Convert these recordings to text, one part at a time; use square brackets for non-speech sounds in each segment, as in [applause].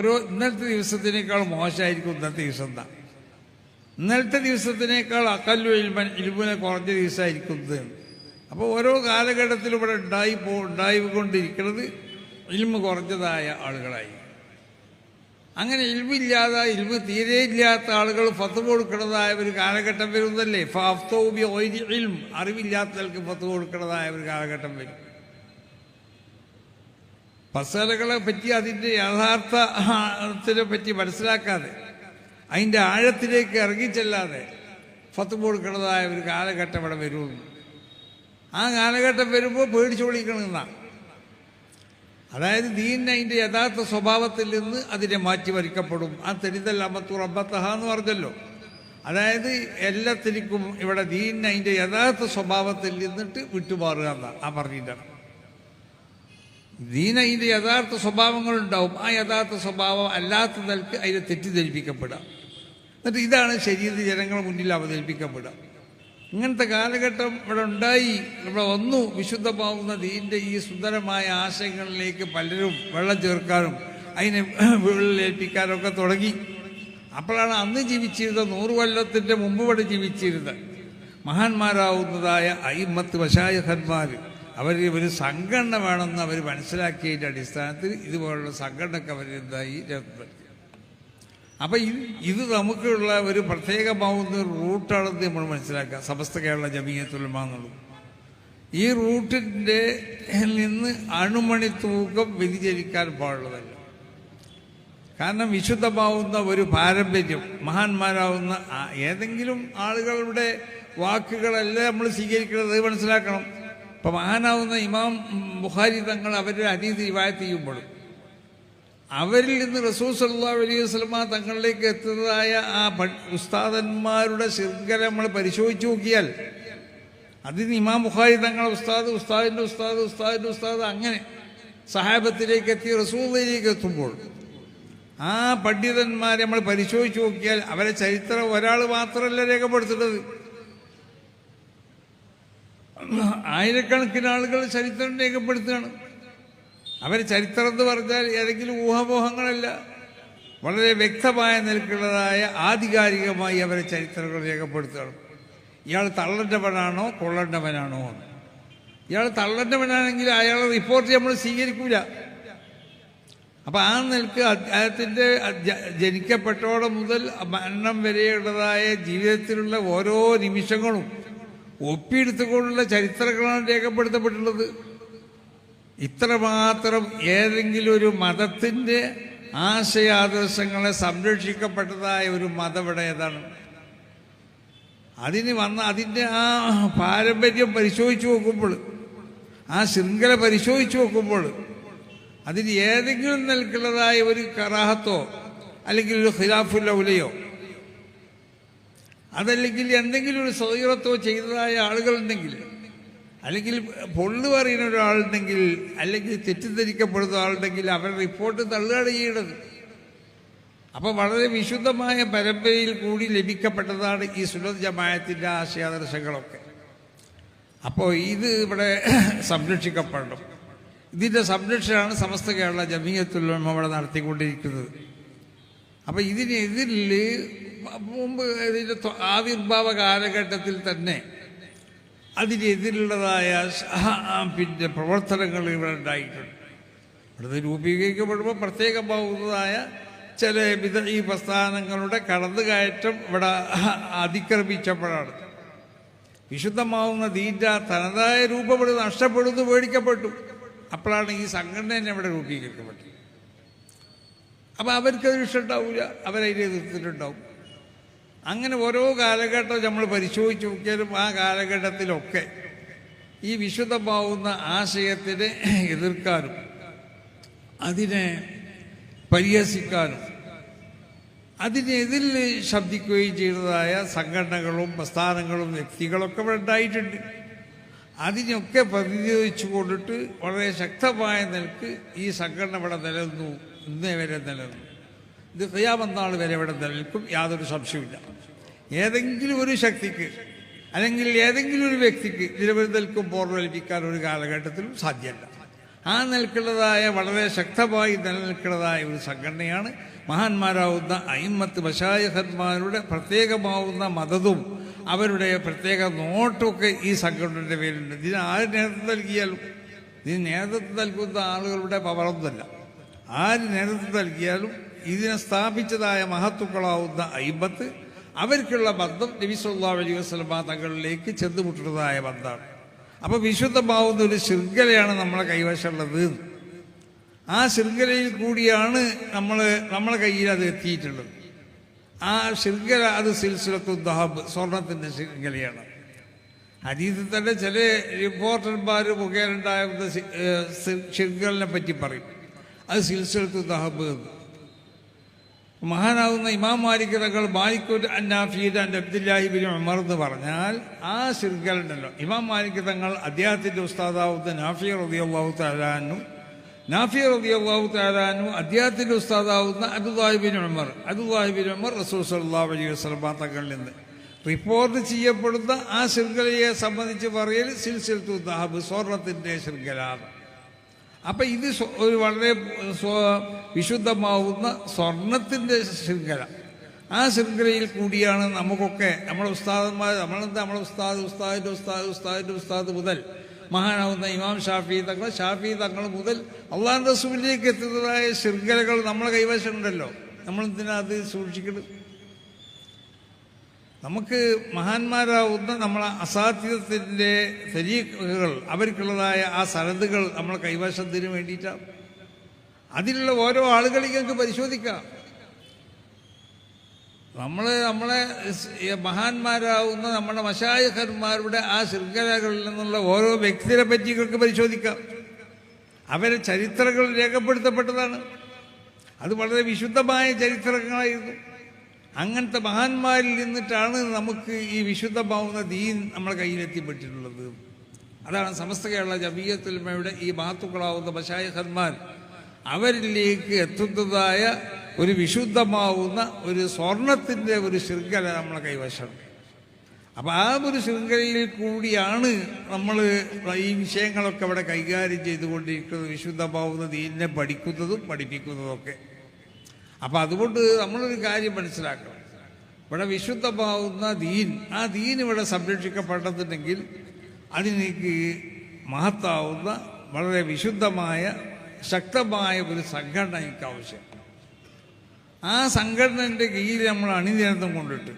ഒരു ഇന്നലത്തെ ദിവസത്തിനേക്കാൾ മോശമായിരിക്കും ഇന്നത്തെ ദിവസം എന്താ? ഇന്നലത്തെ ദിവസത്തിനേക്കാൾ അക്കല്ലു ഇൽമൻ ഇൽമുനെ കുറഞ്ഞ ദിവസമായിരിക്കും ഇത്. അപ്പോൾ ഓരോ കാലഘട്ടത്തിലും ഇവിടെ ഉണ്ടായി പോ ഉണ്ടായിക്കൊണ്ടിരിക്കുന്നത് ഇൽമ് കുറഞ്ഞതായ ആളുകളായി. അങ്ങനെ ഇൽമില്ലാതെ ഇൽവ് തീരെ ഇല്ലാത്ത ആളുകൾ ഫത്ത് കൊടുക്കുന്നതായ ഒരു കാലഘട്ടം വരുന്നതല്ലേ? ഫാഫ്തോബി ഒയിരി ഇൽം. അറിവില്ലാത്തവർക്ക് ഫത്ത് കൊടുക്കുന്നതായ ഒരു കാലഘട്ടം വരും. മസാലകളെ പറ്റി അതിന്റെ യഥാർത്ഥത്തിനെ പറ്റി മനസ്സിലാക്കാതെ അതിന്റെ ആഴത്തിലേക്ക് ഇറങ്ങിച്ചെല്ലാതെ ഫത്ത് കൊടുക്കുന്നതായ ഒരു കാലഘട്ടം ഇവിടെ വരുള്ളൂ. ആ കാലഘട്ടം വരുമ്പോൾ പേടിച്ചു വിളിക്കണമെന്നാണ് അതായത് ദീൻ അതിന്റെ യഥാർത്ഥ സ്വഭാവത്തിൽ നിന്ന് അതിനെ മാറ്റിമറിക്കപ്പെടും. ആ തെരിതൽ അമ്പത്തൂർ അമ്പത്തഹ എന്ന് പറഞ്ഞല്ലോ. അതായത് എല്ലാത്തിനും ഇവിടെ ദീൻ അതിന്റെ യഥാർത്ഥ സ്വഭാവത്തിൽ നിന്നിട്ട് വിട്ടുമാറുക എന്നാണ് ആ പറഞ്ഞിട്ടാണ് ദീന അതിന്റെ യഥാർത്ഥ സ്വഭാവങ്ങളുണ്ടാവും. ആ യഥാർത്ഥ സ്വഭാവം അല്ലാത്ത നിലയ്ക്ക് അതിനെ തെറ്റിദ്ധരിപ്പിക്കപ്പെടാം. എന്നിട്ട് ഇതാണ് ശരീരത്തിൽ ജനങ്ങളുടെ മുന്നിൽ അവതരിപ്പിക്കപ്പെടുക. ഇങ്ങനത്തെ കാലഘട്ടം ഇവിടെ ഉണ്ടായി. ഇവിടെ വന്നു. വിശുദ്ധമാവുന്ന ദീന്റെ ഈ സുന്ദരമായ ആശയങ്ങളിലേക്ക് പലരും വെള്ളം ചേർക്കാനും അതിനെ [clears throat] വിള്ളലേൽപ്പിക്കാനും ഒക്കെ തുടങ്ങി. അപ്പോഴാണ് അന്ന് ജീവിച്ചിരുന്ന നൂറ് കൊല്ലത്തിന്റെ മുമ്പ് ഇവിടെ ജീവിച്ചിരുന്നത്. മഹാന്മാരാവുന്നതായ അയിമത്ത് വശായഹന്മാർ അവർ ഒരു സംഘടന വേണമെന്ന് അവർ മനസ്സിലാക്കിയതിന്റെ അടിസ്ഥാനത്തിൽ ഇതുപോലുള്ള സംഘടനക്ക് അവരെന്തായി എന്തായി അപ്പം ഇത് ഇത് നമുക്കുള്ള ഒരു പ്രത്യേകമാവുന്ന റൂട്ടാണെന്ന് നമ്മൾ മനസ്സിലാക്കുക. സമസ്ത കേരള ജമീയത്തുലമ ഈ റൂട്ടിന്റെ നിന്ന് അണുമണി തൂക്കം വ്യതിചരിക്കാൻ പാടുള്ളതല്ല. കാരണം വിശുദ്ധമാവുന്ന ഒരു പാരമ്പര്യം മഹാന്മാരാവുന്ന ഏതെങ്കിലും ആളുകളുടെ വാക്കുകളല്ല നമ്മൾ സ്വീകരിക്കുന്നത് മനസ്സിലാക്കണം. ഇപ്പം മഹാനാവുന്ന ഇമാം ബുഹാരി തങ്ങൾ അവരുടെ അനീതി റിവായത്ത് ചെയ്യുമ്പോഴും അവരിൽ നിന്ന് റസൂൽ സല്ലാ അലൈഹി വസ്ലമ തങ്ങളിലേക്ക് എത്തുന്നതായ ആ ഉസ്താദന്മാരുടെ ശൃംഖല നമ്മൾ പരിശോധിച്ച് നോക്കിയാൽ അതിന് ഇമാം ബുഖാരി തങ്ങളെ ഉസ്താദ് ഉസ്താദിന്റെ ഉസ്താദ് ഉസ്താദിന്റെ ഉസ്താദ് അങ്ങനെ സഹാബത്തിലേക്ക് എത്തി റസൂലിലേക്ക് എത്തുമ്പോൾ ആ പണ്ഡിതന്മാരെ നമ്മൾ പരിശോധിച്ച് നോക്കിയാൽ അവരെ ചരിത്രം ഒരാൾ മാത്രമല്ല രേഖപ്പെടുത്തുന്നത് ആയിരക്കണക്കിന് ആളുകൾ ചരിത്രം രേഖപ്പെടുത്തുകയാണ്. അവർ ചരിത്രം എന്ന് പറഞ്ഞാൽ ഏതെങ്കിലും ഊഹമോഹങ്ങളല്ല വളരെ വ്യക്തമായ നിലക്കുള്ളതായ ആധികാരികമായി അവരെ ചരിത്രങ്ങൾ രേഖപ്പെടുത്തുകയാണ്. ഇയാൾ തള്ളേണ്ടവനാണോ കൊള്ളേണ്ടവനാണോ എന്ന്. ഇയാൾ തള്ളേണ്ടവനാണെങ്കിൽ അയാളെ റിപ്പോർട്ട് നമ്മൾ സ്വീകരിക്കൂല. അപ്പം ആ നിലയ്ക്ക് അദ്ദേഹത്തിന്റെ ജനിക്കപ്പെട്ടോടെ മുതൽ മരണം വരെയുള്ളതായ ജീവിതത്തിലുള്ള ഓരോ നിമിഷങ്ങളും ഒപ്പിയെടുത്തുകൊണ്ടുള്ള ചരിത്രങ്ങളാണ് രേഖപ്പെടുത്തപ്പെട്ടുള്ളത് ഇത്രമാത്രം ഏതെങ്കിലും ഒരു മതത്തിന്റെ ആശയാദർശങ്ങളെ സംരക്ഷിക്കപ്പെട്ടതായ ഒരു മതം ഇവിടെ ഏതാണ്? അതിന് വന്ന അതിന്റെ ആ പാരമ്പര്യം പരിശോധിച്ച് നോക്കുമ്പോൾ ആ ശൃംഖല പരിശോധിച്ച് നോക്കുമ്പോൾ അതിന് ഏതെങ്കിലും നിൽക്കുന്നതായ ഒരു കറാഹത്തോ അല്ലെങ്കിൽ ഒരു ഖിലാഫുല്ലൗലയോ അതല്ലെങ്കിൽ എന്തെങ്കിലും ഒരു സ്വതീറത്തോ ചെയ്തതായ ആളുകളുണ്ടെങ്കിൽ അല്ലെങ്കിൽ പൊള്ളു പറയുന്ന ഒരാളുണ്ടെങ്കിൽ അല്ലെങ്കിൽ തെറ്റിദ്ധരിക്കപ്പെടുന്ന ആളുണ്ടെങ്കിൽ അവരുടെ റിപ്പോർട്ട് തള്ളുകയാണ് ചെയ്യണത് അപ്പോൾ വളരെ വിശുദ്ധമായ പരമ്പരയിൽ കൂടി ലഭിക്കപ്പെട്ടതാണ് ഈ സുലത് ജമായത്തിന്റെ ആശയാദർശങ്ങളൊക്കെ. അപ്പോൾ ഇത് ഇവിടെ [clears throat] സംരക്ഷിക്കപ്പെടണം. ഇതിന്റെ സംരക്ഷണമാണ് സമസ്ത കേരള ജമീയത്തുലമ ഇവിടെ നടത്തിക്കൊണ്ടിരിക്കുന്നത്. അപ്പോൾ ഇതിനെതിരിൽ മുമ്പ് ഇതിന്റെ ആവിർഭാവ കാലഘട്ടത്തിൽ തന്നെ അതിനെതിരുള്ളതായ പിന്നെ പ്രവർത്തനങ്ങൾ ഇവിടെ ഉണ്ടായിട്ടുണ്ട്. ഇവിടുന്ന് രൂപീകരിക്കപ്പെടുമ്പോൾ പ്രത്യേകമാവുന്നതായ ചില വിധ ഈ പ്രസ്ഥാനങ്ങളുടെ കടന്നുകയറ്റം ഇവിടെ അതിക്രമിച്ചപ്പോഴാണ്. വിശുദ്ധമാവുന്ന ദീറ്റ തനതായ രൂപം ഇവിടെ നഷ്ടപ്പെടുന്നു പേടിക്കപ്പെട്ടു. അപ്പോഴാണ് ഈ സംഘടന ഇവിടെ രൂപീകരിക്കപ്പെട്ടത്. അപ്പം അവർക്കത് ഇഷ്ടമുണ്ടാവില്ല അവരതിനെ എതിർത്തിട്ടുണ്ടാവും. അങ്ങനെ ഓരോ കാലഘട്ടം നമ്മൾ പരിശോധിച്ച് നോക്കിയാലും ആ കാലഘട്ടത്തിലൊക്കെ ഈ വിശുദ്ധമാവുന്ന ആശയത്തിനെ എതിർക്കാനും അതിനെ പരിഹസിക്കാനും അതിനെതിൽ ശബ്ദിക്കുകയും ചെയ്തതായ സംഘടനകളും പ്രസ്ഥാനങ്ങളും വ്യക്തികളൊക്കെ ഇവിടെ ഉണ്ടായിട്ടുണ്ട്. അതിനൊക്കെ പ്രതിരോധിച്ചു കൊണ്ടിട്ട് വളരെ ശക്തമായ നിലയ്ക്ക് ഈ സംഘടന ഇവിടെ നിലനിന്നു ഇന്നേ വരെ നിലനിന്നു. ഇത് ക്രിയാമന്നാൾ വരെ ഇവിടെ നിലനിൽക്കും യാതൊരു സംശയമില്ല ഏതെങ്കിലും ഒരു ശക്തിക്ക് അല്ലെങ്കിൽ ഏതെങ്കിലും ഒരു വ്യക്തിക്ക് നിലവിൽ നിൽക്കും പോർവലിപ്പിക്കാൻ ഒരു കാലഘട്ടത്തിലും സാധ്യമല്ല. ആ നിൽക്കുന്നതായ വളരെ ശക്തമായി നിലനിൽക്കുന്നതായ ഒരു സംഘടനയാണ് മഹാന്മാരാവുന്ന അയിമത്ത് ബഷായഹന്മാരുടെ പ്രത്യേകമാവുന്ന മതതും അവരുടെ പ്രത്യേക നോട്ടൊക്കെ ഈ സംഘടനയുടെ പേരുണ്ട് ഇതിന് ആര് നേതൃത്വം നൽകിയാലും? ഇതിന് നേതൃത്വം നൽകുന്ന ആളുകളുടെ പവറൊന്നുമല്ല ആര് നേതൃത്വം നൽകിയാലും ഇതിനെ സ്ഥാപിച്ചതായ മഹത്തുക്കളാവുന്ന അയിമത്ത് അവർക്കുള്ള ബന്ധം നബി സല്ലല്ലാഹു അലൈഹി വസല്ലമ തങ്ങളിലേക്ക് ചെന്നുമുട്ടുന്നതായ ബന്ധമാണ്. അപ്പോൾ വിശുദ്ധമാവുന്ന ഒരു ശൃംഖലയാണ് നമ്മളെ കൈവശമുള്ളത്. ആ ശൃംഖലയിൽ കൂടിയാണ് നമ്മൾ നമ്മളെ കയ്യിൽ അത് എത്തിയിട്ടുള്ളത്. ആ ശൃംഖല അത് സിൽസിലത്തു ദഹബ് സ്വർണത്തിന്റെ ശൃംഖലയാണ്. ഹദീസിൽ തന്നെ ചില റിപ്പോർട്ടർമാർ മുഖേനുണ്ടായ ശൃംഖലിനെ പറ്റി പറയും. അത് സിൽസിലത്തു ദഹബ് എന്ന്. മഹാനാവുന്ന ഇമാം മാലിക് തങ്ങൾ അന്നാഫീദ് അബ്ദുല്ലാഹി അബ്ദുല്ലാഹിബിൻ ഉമർ എന്ന് പറഞ്ഞാൽ ആ ശൃംഖല ഉണ്ടല്ലോ. ഇമാം മാലിക് തങ്ങൾ അദ്ദേഹത്തിന്റെ ഉസ്താദാവുന്ന നാഫി റബിയാഹു താലാനും നാഫി റബിയാഹു താലാനും അദ്ദേഹത്തിന്റെ ഉസ്താദാവുന്ന അബ്ദുല്ലാഹിബിൻ ഉമർ അബ്ദുല്ലാഹിബിൻ ഉമർ റസൂൽ സല്ലാ അലൈഹി വസ്ലമ തങ്ങളിൽ നിന്ന്. റിപ്പോർട്ട് ചെയ്യപ്പെടുന്ന ആ ശൃംഖലയെ സംബന്ധിച്ച് പറയൽ സിൽസിൽ ദഹബ് സ്വർണത്തിന്റെ ശൃംഖലാണ് അപ്പൊ ഇത് ഒരു വളരെ വിശുദ്ധമാവുന്ന സ്വർണത്തിന്റെ ശൃംഖല. ആ ശൃംഖലയിൽ കൂടിയാണ് നമുക്കൊക്കെ നമ്മുടെ ഉസ്താദന്മാർ നമ്മളെന്താ നമ്മുടെ ഉസ്താദ് ഉസ്താദിന്റെ ഉസ്താദ് ഉസ്താദിന്റെ ഉസ്താദ് മുതൽ മഹാനാവുന്ന ഇമാം ഷാഫി തങ്ങൾ ഷാഫി തങ്ങൾ മുതൽ അള്ളാഹ് റസൂലിലേക്ക് എത്തുന്നതായ ശൃംഖലകൾ നമ്മളെ കൈവശമുണ്ടല്ലോ. നമ്മളെന്തിനാ അത് സൂക്ഷിക്കണം നമുക്ക് മഹാന്മാരാവുന്ന നമ്മളെ അസാധ്യത്തിന്റെ ശരീരകൾ അവർക്കുള്ളതായ ആ സരതുകൾ നമ്മളെ കൈവശത്തിന് വേണ്ടിയിട്ടാണ് അതിലുള്ള ഓരോ ആളുകളെയും നമുക്ക് പരിശോധിക്കാം. നമ്മൾ നമ്മളെ മഹാന്മാരാവുന്ന നമ്മുടെ മശായഹന്മാരുടെ ആ ശൃംഖലകളിൽ നിന്നുള്ള ഓരോ വ്യക്തിയെ പറ്റി നിങ്ങൾക്ക് പരിശോധിക്കാം. അവരെ ചരിത്രങ്ങൾ രേഖപ്പെടുത്തപ്പെട്ടതാണ്. അത് വളരെ വിശുദ്ധമായ ചരിത്രങ്ങളായിരുന്നു. അങ്ങനത്തെ മഹാന്മാരിൽ നിന്നിട്ടാണ് നമുക്ക് ഈ വിശുദ്ധ വിശുദ്ധമാവുന്ന ദീൻ നമ്മളെ കയ്യിലെത്തിപ്പെട്ടിട്ടുള്ളത്. അതാണ് സമസ്ത കേരള ജബീയത്തിൽമയുടെ ഈ മാത്തുക്കളാവുന്ന ബശായഹന്മാർ അവരിലേക്ക് എത്തുന്നതായ ഒരു വിശുദ്ധമാവുന്ന ഒരു സ്വർണത്തിന്റെ ഒരു ശൃംഖല നമ്മളെ കൈവശം. അപ്പോൾ ആ ഒരു ശൃംഖലയിൽ കൂടിയാണ് നമ്മൾ ഈ വിഷയങ്ങളൊക്കെ അവിടെ കൈകാര്യം ചെയ്തുകൊണ്ടിരിക്കുന്നത്. വിശുദ്ധമാവുന്ന ദീനിനെ പഠിക്കുന്നതും പഠിപ്പിക്കുന്നതും ഒക്കെ. അപ്പം അതുകൊണ്ട് നമ്മളൊരു കാര്യം മനസ്സിലാക്കണം. ഇവിടെ വിശുദ്ധമാവുന്ന ദീൻ ആ ദീൻ ഇവിടെ സംരക്ഷിക്കപ്പെട്ടിട്ടുണ്ടെങ്കിൽ അതിനേക്ക് മഹത്താവുന്ന വളരെ വിശുദ്ധമായ ശക്തമായ ഒരു സംഘടന എനിക്ക് ആവശ്യം ആ സംഘടനന്റെ കീഴിൽ നമ്മൾ അണിനിരന്തം കൊണ്ടിട്ട്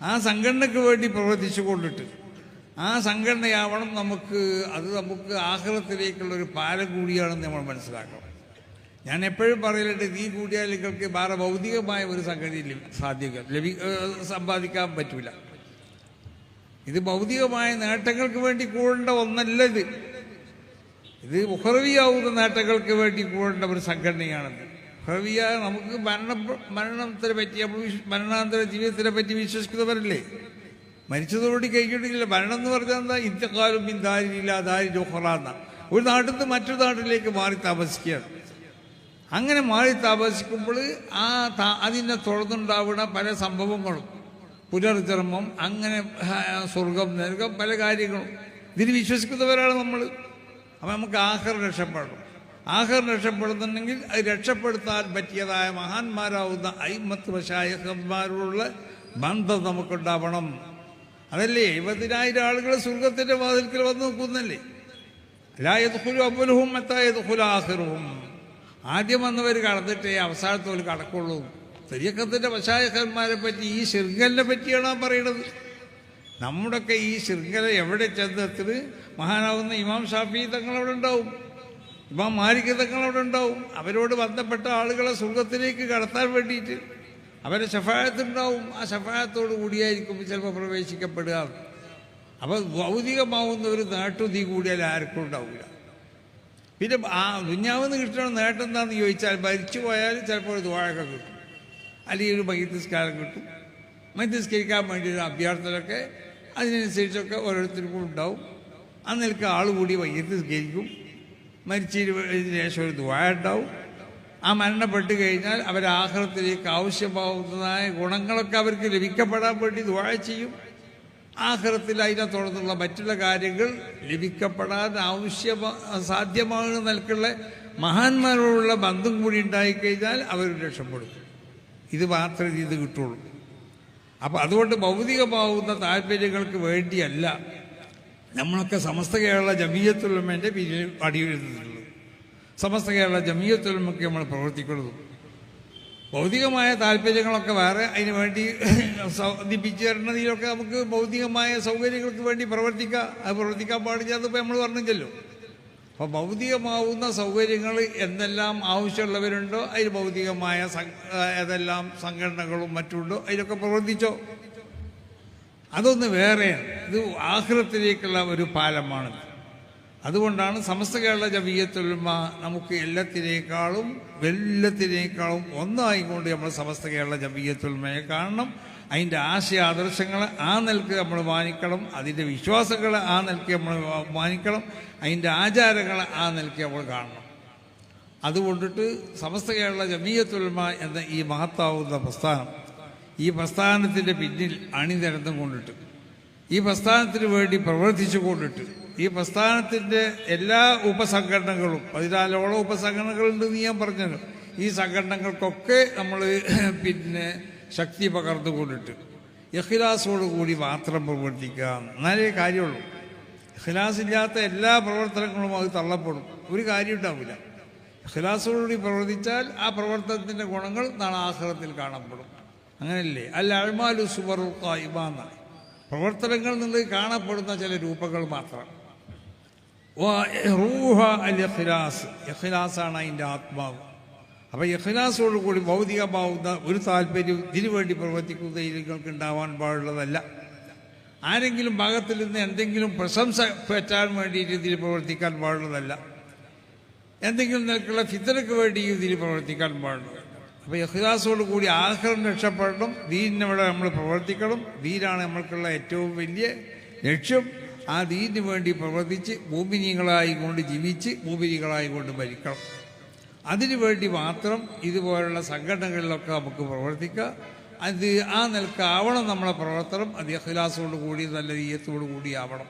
ആ സംഘടനയ്ക്ക് വേണ്ടി പ്രവർത്തിച്ചു കൊണ്ടിട്ട് ആ സംഘടനയാവണം നമുക്ക് അത് നമുക്ക് ആഹ്ലത്തിലേക്കുള്ള ഒരു പാലം കൂടിയാണെന്ന് നമ്മൾ മനസ്സിലാക്കണം. ഞാൻ എപ്പോഴും പറയലുണ്ട് നീ കൂടിയാൽ നിങ്ങൾക്ക് വേറെ ഭൗതികമായ ഒരു സംഗതി സാധിക്കാം ലഭി സമ്പാദിക്കാൻ പറ്റില്ല ഇത് ഭൗതികമായ നേട്ടങ്ങൾക്ക് വേണ്ടി കൂടേണ്ട ഒന്നല്ല ഇത് ഇത് ഉഹറവിയാവുന്ന നേട്ടങ്ങൾക്ക് വേണ്ടി കൂടേണ്ട ഒരു സംഘടനയാണത്. ഉഹറവിയ നമുക്ക് മരണ മരണത്തിനെ പറ്റി മരണാന്തര ജീവിതത്തിനെ പറ്റി വിശ്വസിക്കുന്നവരല്ലേ? മരിച്ചതോടുകൂടി കഴിഞ്ഞിട്ടില്ല മരണം എന്ന് പറഞ്ഞാൽ എന്താ? ഇന്ത്യക്കാലും ഇന്താരില്ല ദാരി ജോഹറാന്ന ഒരു നാട്ടിൽ നിന്ന് മറ്റൊരു നാട്ടിലേക്ക് മാറി താമസിക്കുകയാണ്. അങ്ങനെ മാറി താമസിക്കുമ്പോൾ ആ താ- അതിനെ തുടർന്നുണ്ടാവുന്ന പല സംഭവങ്ങളും പുനർജന്മം അങ്ങനെ സ്വർഗം നരകം പല കാര്യങ്ങളും. ഇതിന് വിശ്വസിക്കുന്നവരാണ് നമ്മൾ. അപ്പം നമുക്ക് ആഹാരം രക്ഷപ്പെടണം. ആഹാരം രക്ഷപ്പെടുന്നുണ്ടെങ്കിൽ അത് രക്ഷപ്പെടുത്താൻ പറ്റിയതായ മഹാന്മാരാവുന്ന അയിമത്ത് വശായന്മാരോടുള്ള ബന്ധം നമുക്കുണ്ടാവണം. അതല്ലേ? എഴുപതിനായിരം ആളുകൾ സ്വർഗത്തിന്റെ വാതിൽക്കൽ വന്ന് നോക്കുന്നല്ലേ ലായതുഹുലു അവലുഹും എത്തായതുഹുല ആഹിറുഹും ആദ്യം വന്നവർ കടന്നിട്ടേ അവസാനത്തോൽ കടക്കുള്ളൂ തെരിയക്കത്തിന്റെ വശായകന്മാരെ പറ്റി ഈ ശൃംഖലിനെ പറ്റിയാണ് പറയണത്? നമ്മുടെയൊക്കെ ഈ ശൃംഖല എവിടെ ചെന്നെത്തിന് മഹാനാവുന്ന ഇമാം ഷാഫി തങ്ങളവിടെ ഉണ്ടാവും. ഇമാം മാലിക് തങ്ങളവിടെ ഉണ്ടാവും. അവരോട് ബന്ധപ്പെട്ട ആളുകളെ സ്വർഗത്തിലേക്ക് കടത്താൻ വേണ്ടിയിട്ട് അവരെ ശഫായത്തുണ്ടാവും. ആ ശഫായത്തോട് കൂടിയായിരിക്കും ചിലപ്പോൾ പ്രവേശിക്കപ്പെടുക. അപ്പോൾ ഭൗതികമാവുന്ന ഒരു നാട്ടുതി കൂടിയാൽ ആർക്കും ഉണ്ടാവില്ല പിന്നെ ആ ദുഞ്ഞാവെന്ന് കിട്ടണ നേട്ടം എന്താണെന്ന് ചോദിച്ചാൽ മരിച്ചു പോയാൽ ചിലപ്പോൾ ഒരു വാഴക്ക കിട്ടും. അല്ലെങ്കിൽ ഒരു മൈത്തിസ്കാരം കിട്ടും. മൈത്തിസ്കരിക്കാൻ വേണ്ടി ഒരു അഭ്യർത്ഥനൊക്കെ അതിനനുസരിച്ചൊക്കെ ഓരോരുത്തർക്കും ഉണ്ടാവും. അന്നിൽക്ക് ആൾ കൂടി മയ്യത്തിസ്കരിക്കും മരിച്ചതിന് ശേഷം ഒരു ദ്വായ ഉണ്ടാവും. ആ മരണപ്പെട്ട് കഴിഞ്ഞാൽ അവർ ആഹ്ലത്തിലേക്ക് ആവശ്യമാവുന്നതായ ഗുണങ്ങളൊക്കെ അവർക്ക് ലഭിക്കപ്പെടാൻ വേണ്ടി ദ്വായ ചെയ്യും. ആഹ്റത്തിൽ അതിനെ തുടർന്നുള്ള മറ്റുള്ള കാര്യങ്ങൾ ലഭിക്കപ്പെടാൻ ആവശ്യ സാധ്യമാകുന്ന നിലക്കുള്ള മഹാന്മാരോടുള്ള ബന്ധം കൂടി ഉണ്ടായിക്കഴിഞ്ഞാൽ അവർ രക്ഷപ്പെടും. ഇത് മാത്രമേ ഇത് കിട്ടുള്ളൂ. അപ്പം അതുകൊണ്ട് ഭൗതികമാവുന്ന താല്പര്യങ്ങൾക്ക് വേണ്ടിയല്ല നമ്മളൊക്കെ സമസ്ത കേരള ജമീയത്തുലമേന്റെ പിന്നിൽ അടിയെഴുതുന്നുള്ളത് സമസ്ത കേരള ജമീയത്തുലമൊക്കെ നമ്മൾ പ്രവർത്തിക്കുന്നതും. ഭൗതികമായ താല്പര്യങ്ങളൊക്കെ വേറെ അതിന് വേണ്ടി സന്ധിപ്പിച്ചു തരുന്നതിലൊക്കെ നമുക്ക് ഭൗതികമായ സൗകര്യങ്ങൾക്ക് വേണ്ടി പ്രവർത്തിക്കാം അത് പ്രവർത്തിക്കാൻ പാടില്ല അതിപ്പോൾ നമ്മൾ പറഞ്ഞില്ലല്ലോ. അപ്പോൾ ഭൗതികമാവുന്ന സൗകര്യങ്ങൾ എന്തെല്ലാം ആവശ്യമുള്ളവരുണ്ടോ അതിന് ഭൗതികമായ ഏതെല്ലാം സംഘടനകളും മറ്റുണ്ടോ അതിലൊക്കെ പ്രവർത്തിച്ചോ. അതൊന്ന് വേറെയാണ്. ഇത് ആഹൃത്തിലേക്കുള്ള ഒരു പാലമാണ് അതുകൊണ്ടാണ് സമസ്ത കേരള ജമീയത്തുൽമ നമുക്ക് എല്ലാത്തിനേക്കാളും എല്ലാത്തിനേക്കാളും ഒന്നായിക്കൊണ്ട് നമ്മൾ സമസ്ത കേരള ജമീയത്തുൽമയെ കാണണം. അതിന്റെ ആശയ ആദർശങ്ങൾ ആ നിലയ്ക്ക് നമ്മൾ മാനിക്കണം. അതിന്റെ വിശ്വാസങ്ങൾ ആ നിലയ്ക്ക് നമ്മൾ മാനിക്കണം. അതിന്റെ ആചാരങ്ങൾ ആ നിലയ്ക്ക് നമ്മൾ കാണണം. അതുകൊണ്ടിട്ട് സമസ്ത കേരള ജമീയത്തുൽമ എന്ന ഈ മഹത്താവുന്ന പ്രസ്ഥാനം ഈ പ്രസ്ഥാനത്തിന്റെ പിന്നിൽ അണിനിരന്നുകൊണ്ടിട്ട് ഈ പ്രസ്ഥാനത്തിന് വേണ്ടി പ്രവർത്തിച്ചു കൊണ്ടിട്ട് ഈ പ്രസ്ഥാനത്തിന്റെ എല്ലാ ഉപസംഘടനകളും പതിനാലോളം ഉപസംഘടനകളുണ്ടെന്ന് ഞാൻ പറഞ്ഞല്ലോ. ഈ സംഘടനകൾക്കൊക്കെ നമ്മൾ [clears throat] പിന്നെ ശക്തി പകർന്നുകൊണ്ടിട്ട് ഇഖ്ലാസോട് കൂടി മാത്രം പ്രവർത്തിക്കുക. എന്നാലേ കാര്യമുള്ളൂ. ഇഖ്ലാസ് ഇല്ലാത്ത എല്ലാ പ്രവർത്തനങ്ങളും അത് തള്ളപ്പെടും. ഒരു കാര്യം ഉണ്ടാവില്ല. ഇഖ്ലാസോടുകൂടി പ്രവർത്തിച്ചാൽ ആ പ്രവർത്തനത്തിന്റെ ഗുണങ്ങൾ നാളെ ആഹ്റത്തിൽ കാണപ്പെടും. അങ്ങനെയല്ലേ അല്ല അഴ്മാലു സുബറുക്കായി പ്രവർത്തനങ്ങളിൽ നിന്ന് കാണപ്പെടുന്ന ചില രൂപങ്ങൾ മാത്രം. ഇഖ്ലാസ് ഇഖ്ലാസാണ് അതിന്റെ ആത്മാവ്. അപ്പോൾ ഇഖ്ലാസോട് കൂടി ഭൗതികമാവുന്ന ഒരു താല്പര്യം ഇതിനു വേണ്ടി പ്രവർത്തിക്കുന്ന നിങ്ങൾക്ക് ഉണ്ടാവാൻ പാടുള്ളതല്ല. ആരെങ്കിലും ഭാഗത്തിൽ നിന്ന് എന്തെങ്കിലും പ്രശംസ പറ്റാൻ വേണ്ടിയിട്ട് ഇതിൽ പ്രവർത്തിക്കാൻ പാടുള്ളതല്ല. എന്തെങ്കിലും നിലക്കുള്ള ഫിത്തർക്ക് വേണ്ടി ഇതിൽ പ്രവർത്തിക്കാൻ പാടുള്ളതല്ല. അപ്പോൾ ഇഖ്ലാസോട് കൂടി ആഹ്ലം രക്ഷപ്പെടണം. ദീനിനവിടെ നമ്മൾ പ്രവർത്തിക്കണം. വീരാണ് നമ്മൾക്കുള്ള ഏറ്റവും വലിയ ലക്ഷ്യം. ആ ദീനിന് വേണ്ടി പ്രവർത്തിച്ച് ഭൂമിനികളായിക്കൊണ്ട് ജീവിച്ച് ഭൂമിനികളായിക്കൊണ്ട് മരിക്കണം. അതിനുവേണ്ടി മാത്രം ഇതുപോലുള്ള സംഘടനകളിലൊക്കെ നമുക്ക് പ്രവർത്തിക്കുക അത് ആ നിലക്കാവണം നമ്മളെ പ്രവർത്തനം. അത് അഖിലാസോട് കൂടി നല്ല ഈയത്തോടു കൂടി ആവണം.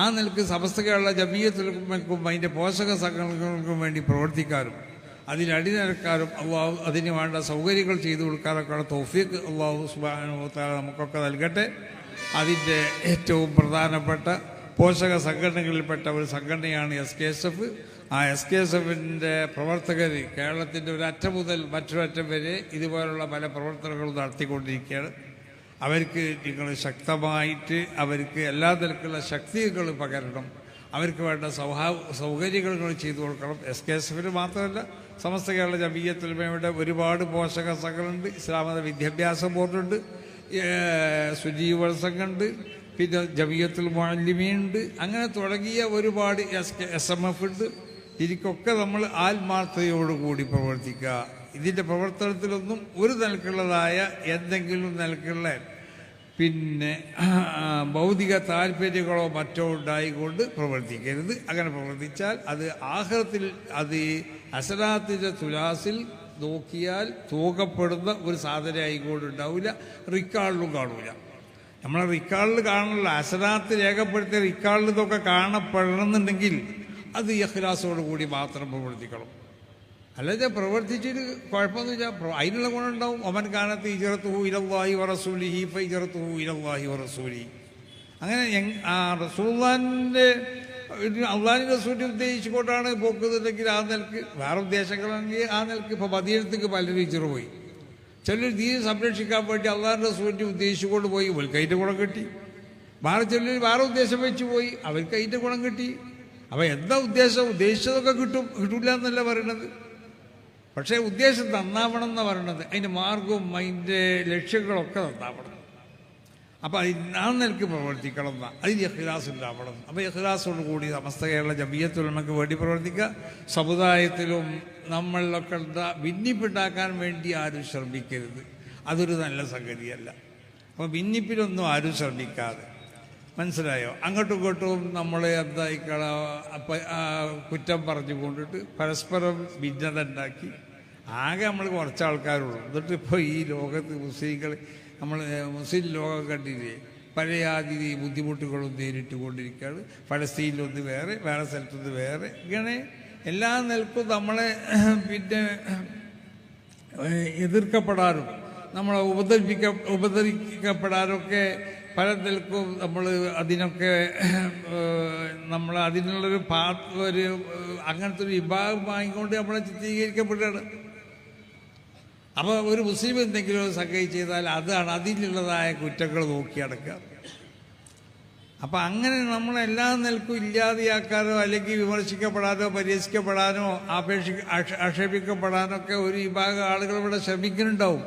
ആ നിലയ്ക്ക് സമസ്ത കേരള ജമീയത്തിൽക്കും അതിന്റെ പോഷക സംഘടനകൾക്കും വേണ്ടി പ്രവർത്തിക്കാനും അതിനടിനിരക്കാനും അള്ളാഹു അതിന് വേണ്ട സൗകര്യങ്ങൾ ചെയ്തു കൊടുക്കാനൊക്കെയുള്ള തോഫിക്ക് അള്ളാഹു സുബാനുഭവത്താൽ നമുക്കൊക്കെ നൽകട്ടെ. അതിന്റെ ഏറ്റവും പ്രധാനപ്പെട്ട പോഷക സംഘടനകളിൽപ്പെട്ട ഒരു സംഘടനയാണ് എസ് കെ എസ് എഫ് ആ എസ് കെ എസ് എഫിന്റെ പ്രവർത്തകർ കേരളത്തിന്റെ ഒരു അറ്റം മുതൽ മറ്റൊരറ്റം വരെ ഇതുപോലുള്ള പല പ്രവർത്തനങ്ങളും നടത്തിക്കൊണ്ടിരിക്കുകയാണ്. അവർക്ക് നിങ്ങൾ ശക്തമായിട്ട് അവർക്ക് എല്ലാ തരത്തിലുള്ള ശക്തികൾ പകരണം. അവർക്ക് വേണ്ട സൗഹാ സൗകര്യങ്ങൾ ചെയ്തു കൊടുക്കണം. എസ് കെ എസ് എഫിന് മാത്രമല്ല സമസ്ത കേരള ജമീയത്തുൽമയുടെ ഒരുപാട് പോഷക സംഘങ്ങളുണ്ട് ഇസ്ലാമത വിദ്യാഭ്യാസ ബോർഡുണ്ട്. ഏഹ് കണ്ട് പിന്നെ ജവിയത്തുൽ മാലിമിയുണ്ട് അങ്ങനെ തുടങ്ങിയ ഒരുപാട് എസ് എസ് എം എഫ് ഉണ്ട്. ഇതിക്കൊക്കെ നമ്മൾ ആത്മാർത്ഥതയോടുകൂടി പ്രവർത്തിക്കുക. ഇതിന്റെ പ്രവർത്തനത്തിലൊന്നും ഒരു നിലക്കുള്ളതായ എന്തെങ്കിലും നിലക്കുള്ള പിന്നെ ഭൗതിക താല്പര്യങ്ങളോ മറ്റോ ഉണ്ടായിക്കൊണ്ട് പ്രവർത്തിക്കരുത്. അങ്ങനെ പ്രവർത്തിച്ചാൽ അത് ആഹ്റത്തിൽ അത് അസലാത്തിന്റെ തുലാസിൽ നോക്കിയാൽ തൂക്കപ്പെടുന്ന ഒരു സാധനം ആയിക്കോട്ട് ഉണ്ടാവില്ല. റിക്കാർഡിലും കാണൂല. നമ്മളെ റിക്കാർഡിൽ കാണുന്നില്ല അസനാത്ത് രേഖപ്പെടുത്തിയ റിക്കാർഡിൽ ഇതൊക്കെ കാണപ്പെടണമെന്നുണ്ടെങ്കിൽ അത് യഹ്ലാസോട് കൂടി മാത്രം പ്രവർത്തിക്കണം. അല്ലാതെ പ്രവർത്തിച്ചിട്ട് കുഴപ്പമൊന്നുമില്ല. അതിനുള്ള ഗുണം ഉണ്ടാവും. ഒമൻ കാലത്ത് ഇജറത്തു ഇലല്ലാഹി വറസൂലി ഹീഫ ഇജറത്തു ഇലല്ലാഹി വറസൂലി അങ്ങനെ റസൂല്ലാന്റെ അള്ളാഹിന്റെ റസൂലിനെ ഉദ്ദേശിച്ചുകൊണ്ടാണ് പോക്കുന്നുണ്ടെങ്കിൽ ആ നിലയ്ക്ക് വേറെ ഉദ്ദേശങ്ങളാണെങ്കിൽ ആ നിലയ്ക്ക് ഇപ്പോൾ മദീനത്തേക്ക് പലരും ചെറു പോയി. ചിലർ തീരെ സംരക്ഷിക്കാൻ വേണ്ടി അള്ളാഹിന്റെ റസൂലിനെ ഉദ്ദേശിച്ചുകൊണ്ട് പോയി അവർക്ക് അതിന്റെ ഗുണം കിട്ടി. വേറെ ചിലർ വേറെ ഉദ്ദേശം വെച്ച് പോയി അവർക്ക് അതിന്റെ ഗുണം കിട്ടി. അപ്പോൾ എന്താ ഉദ്ദേശം? ഉദ്ദേശിച്ചതൊക്കെ കിട്ടും കിട്ടില്ല എന്നല്ല പറയണത്? പക്ഷേ ഉദ്ദേശം നന്നാവണം എന്ന് പറയണത്. അതിന്റെ മാർഗവും അതിന്റെ ലക്ഷ്യങ്ങളൊക്കെ നന്നാവണം. അപ്പോൾ ആ നിലയ്ക്ക് പ്രവർത്തിക്കണം എന്നാ അതിന് യഹ്ലാസ് ഉണ്ടാവണം. അപ്പോൾ യഹ്ലാസോട് കൂടി സമസ്ത കേരള ജമീയത്തുലമക്ക് വേണ്ടി പ്രവർത്തിക്കുക. സമുദായത്തിലും നമ്മളിലൊക്കെ ഭിന്നിപ്പുണ്ടാക്കാൻ വേണ്ടി ആരും ശ്രമിക്കരുത്. അതൊരു നല്ല സംഗതിയല്ല. അപ്പോൾ ഭിന്നിപ്പിലൊന്നും ആരും ശ്രമിക്കാതെ. മനസ്സിലായോ? അങ്ങോട്ടും ഇങ്ങോട്ടും നമ്മളെ എന്തായിക്കള കുറ്റം പറഞ്ഞു കൊണ്ടിട്ട് പരസ്പരം ഭിന്നത ഉണ്ടാക്കി. ആകെ നമ്മൾ കുറച്ച് ആൾക്കാരുള്ളൂ എന്നിട്ട് ഇപ്പോൾ ഈ ലോകത്ത് മുസ്ലിങ്ങൾ നമ്മൾ മുസ്ലിം ലോകം കണ്ടില്ലേ? പലയാതി ബുദ്ധിമുട്ടുകളും നേരിട്ട് കൊണ്ടിരിക്കുകയാണ് ഫലസ്തീനിലൊന്ന് വേറെ വേറെ സ്ഥലത്തൊന്ന് വേറെ. ഇങ്ങനെ എല്ലാ നിലക്കും നമ്മളെ പിന്നെ എതിർക്കപ്പെടാനും നമ്മളെ ഉപദ്രവിക്ക ഉപദ്രവിക്കപ്പെടാനൊക്കെ പല നിലക്കും നമ്മൾ അതിനൊക്കെ നമ്മൾ അതിനുള്ളൊരു പാ ഒരു അങ്ങനത്തെ ഒരു വിഭാഗം വാങ്ങിക്കൊണ്ട് നമ്മളെ ചിത്രീകരിക്കപ്പെടുകയാണ്. അപ്പോൾ ഒരു മുസ്ലിം എന്തെങ്കിലും സംഗതി ചെയ്താൽ അതാണ് അതിലുള്ളതായ കുറ്റങ്ങൾ നോക്കി അടക്കുക അപ്പം അങ്ങനെ നമ്മളെല്ലാ നിലക്കും ഇല്ലാതെയാക്കാനോ അല്ലെങ്കിൽ വിമർശിക്കപ്പെടാനോ പരിഹസിക്കപ്പെടാനോ ആപേക്ഷി ആക്ഷ- ആക്ഷേപിക്കപ്പെടാനോ ഒക്കെ ഒരു വിഭാഗം ആളുകൾ ഇവിടെ ശ്രമിക്കുന്നുണ്ടാവും.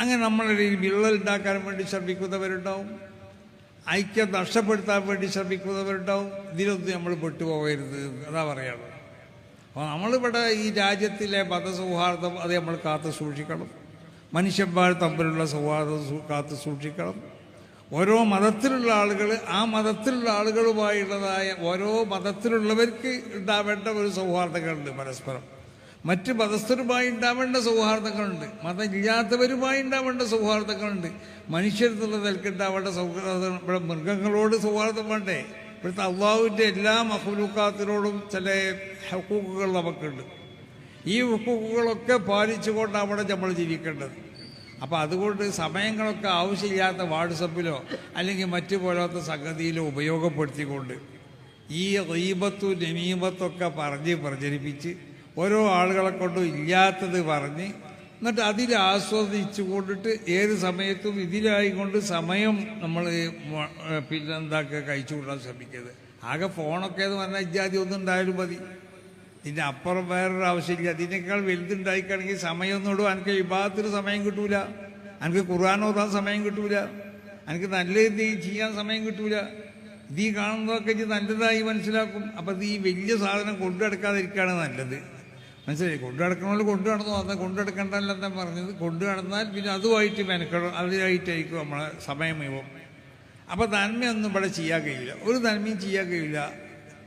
അങ്ങനെ നമ്മളിടയിൽ വിള്ളൽ ഉണ്ടാക്കാൻ വേണ്ടി ശ്രമിക്കുന്നവരുണ്ടാവും. ഐക്യം നഷ്ടപ്പെടുത്താൻ വേണ്ടി ശ്രമിക്കുന്നവരുണ്ടാവും. ഇതിലൊന്നും നമ്മൾ പെട്ടുപോകരുത് അതാ പറയാനുള്ളത്. അപ്പോൾ നമ്മളിവിടെ ഈ രാജ്യത്തിലെ മതസൗഹാർദ്ദം അത് നമ്മൾ കാത്തു സൂക്ഷിക്കണം. മനുഷ്യന്മാർ തമ്മിലുള്ള സൗഹാർദ്ദം കാത്തു സൂക്ഷിക്കണം. ഓരോ മതത്തിലുള്ള ആളുകൾ ആ മതത്തിലുള്ള ആളുകളുമായുള്ളതായ ഓരോ മതത്തിലുള്ളവർക്ക് ഉണ്ടാവേണ്ട ഒരു സൗഹാർദ്ദങ്ങളുണ്ട് പരസ്പരം. മറ്റ് മതസ്ഥരുമായി ഉണ്ടാവേണ്ട സൗഹാർദ്ദങ്ങളുണ്ട്. മതമില്ലാത്തവരുമായി ഉണ്ടാവേണ്ട സൗഹാർദ്ദങ്ങളുണ്ട്. മനുഷ്യരെന്നുള്ള നിലയ്ക്ക് ഉണ്ടാവേണ്ട സൗഹാർദ്ദം ഇവിടെ മൃഗങ്ങളോട് സൗഹാർദ്ദം വേണ്ടേ? ഇവിടുത്തെ അള്ളാഹുവിന്റെ എല്ലാ മഹുലുക്കാത്തിനോടും ചില ഹക്കൂക്കുകൾ നമുക്കുണ്ട്. ഈ ഹക്കൂക്കുകളൊക്കെ പാലിച്ചുകൊണ്ടാണ് അവിടെ നമ്മൾ ജീവിക്കേണ്ടത്. അപ്പോൾ അതുകൊണ്ട് സമയങ്ങളൊക്കെ ആവശ്യമില്ലാത്ത വാട്സപ്പിലോ അല്ലെങ്കിൽ മറ്റു പോലാത്ത സംഗതിയിലോ ഉപയോഗപ്പെടുത്തിക്കൊണ്ട് ഈ റീബത്തും നമീമത്തൊക്കെ പറഞ്ഞ് പ്രചരിപ്പിച്ച് ഓരോ ആളുകളെ കൊണ്ടും ഇല്ലാത്തത് പറഞ്ഞ് എന്നിട്ട് അതിൽ ആസ്വദിച്ചു കൊണ്ടിട്ട് ഏത് സമയത്തും ഇതിലായിക്കൊണ്ട് സമയം നമ്മൾ പിന്നെ എന്താക്കുക കഴിച്ചു കൂട്ടാൻ ശ്രമിക്കരുത്. ആകെ ഫോണൊക്കെ എന്ന് പറഞ്ഞാൽ ഇജാതി ഒന്നും ഉണ്ടായാലും മതി. ഇതിന്റെ അപ്പുറം വേറൊരു ആവശ്യമില്ല. അതിനേക്കാൾ വലുതുണ്ടായിക്കാണെങ്കിൽ സമയമൊന്നും എനിക്ക് വിഭാഗത്തിന് സമയം കിട്ടൂല. എനിക്ക് ഖുർആൻ ഓതാൻ സമയം കിട്ടൂല. എനിക്ക് നല്ല എന്തെങ്കിലും ചെയ്യാൻ സമയം കിട്ടൂല. ഇത് കാണുന്നതൊക്കെ ഇത് നല്ലതായി മനസ്സിലാക്കും. അപ്പം ഇത് ഈ വലിയ സാധനം കൊണ്ടു നടക്കാതിരിക്കുകയാണ് നല്ലത്. മനസ്സിലായി? കൊണ്ടു നടക്കണമല്ലോ കൊണ്ടു നടന്നു. അന്ന് കൊണ്ടു നടക്കണ്ടല്ല എന്താ പറഞ്ഞത്. കൊണ്ടു നടന്നാൽ പിന്നെ അതുമായിട്ട് മെനക്കണം അതിനായിട്ടായിരിക്കും നമ്മളെ സമയം മുഴുവൻ അപ്പോൾ നന്മയൊന്നും ഇവിടെ ചെയ്യാൻ കഴിയില്ല. ഒരു നന്മയും ചെയ്യാൻ കഴിയില്ല.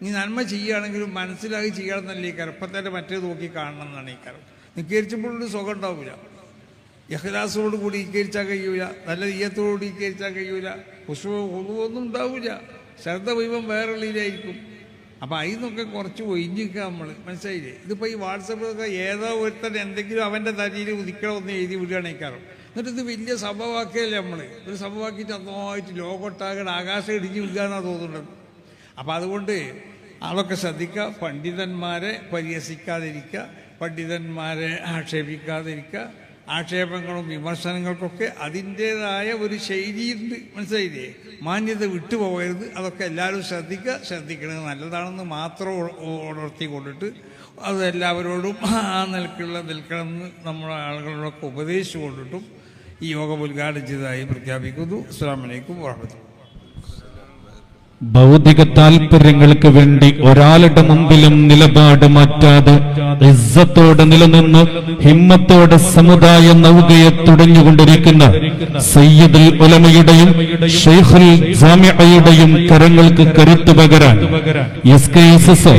നീ നന്മ ചെയ്യുകയാണെങ്കിലും മനസ്സിലാക്കി ചെയ്യണമെന്നല്ല ഈ കരം. ഇപ്പം തന്നെ മറ്റേ നോക്കി കാണണം എന്നാണ് ഈ കരം. നിൽക്കരിച്ചപ്പോഴൊരു സുഖം ഉണ്ടാവില്ല യഹ്ലാസോട് കൂടി ഇക്കരിച്ചാൽ കഴിയൂല. നല്ല ഈയത്തോട് ഇക്കരിച്ചാൽ കഴിയൂല. പുഷ്പ ഒന്നും ഉണ്ടാവില്ല ശ്രദ്ധ വൈവം വേറെ ഉള്ളിലായിരിക്കും. അപ്പം അതിൽ നിന്നൊക്കെ കുറച്ച് ഒഴിഞ്ഞിക്കുക നമ്മൾ മനസ്സിലായില്ലേ? ഇതിപ്പോൾ ഈ വാട്സപ്പിലൊക്കെ ഏതോ ഒരുത്തൻ എന്തെങ്കിലും അവന്റെ തലയിൽ ഉദിക്കണമെന്ന് എഴുതി വിടുകയാണ് എന്നിട്ട് ഇത് വലിയ സംഭവമാക്കിയല്ലേ നമ്മൾ ഒരു സംഭവമാക്കിയിട്ട് നന്നായിട്ട് ലോകൊട്ടാകെ ആകാശം ഇടിഞ്ഞ് വിൽക്കാന്നാണ് തോന്നുന്നത്. അപ്പം അതുകൊണ്ട് ആളൊക്കെ ശ്രദ്ധിക്കുക. പണ്ഡിതന്മാരെ പരിഹസിക്കാതിരിക്കുക. പണ്ഡിതന്മാരെ ആക്ഷേപിക്കാതിരിക്കുക. ആക്ഷേപങ്ങളും വിമർശനങ്ങൾക്കൊക്കെ അതിന്റേതായ ഒരു ശൈലിയുണ്ട്. മനസ്സിലായില്ലേ? മാന്യത വിട്ടുപോകരുത്. അതൊക്കെ എല്ലാവരും ശ്രദ്ധിക്കുക. ശ്രദ്ധിക്കണത് നല്ലതാണെന്ന് മാത്രം ഉണർത്തി കൊണ്ടിട്ട് അത് എല്ലാവരോടും ആ നിലക്കുള്ള നിൽക്കണമെന്ന് നമ്മുടെ ആളുകളോടൊക്കെ ഉപദേശിച്ചു കൊണ്ടിട്ടും ഈ യോഗം ഉദ്ഘാടനം ചെയ്തതായി പ്രഖ്യാപിക്കുന്നു. അസ്സാം വലൈക്കും വാഹമത്തുള്ള ഭൗതിക താല്പര്യങ്ങൾക്ക് വേണ്ടി ഒരാളുടെ മുമ്പിലും നിലപാട് മാറ്റാതെ ഇസ്സത്തോടെ നിലനിന്ന് ഹിമ്മത്തോടെ സമുദായ നൗകയെ തുടഞ്ഞുകൊണ്ടിരിക്കുന്ന സയ്യിദുൽ ഉലമയുടെയും ഷെയ്ഖുൽ ജാമിഅയുടെയും കരങ്ങൾക്ക് കരുത്തു പകരാൻ എസ് കെ എസ് എസ്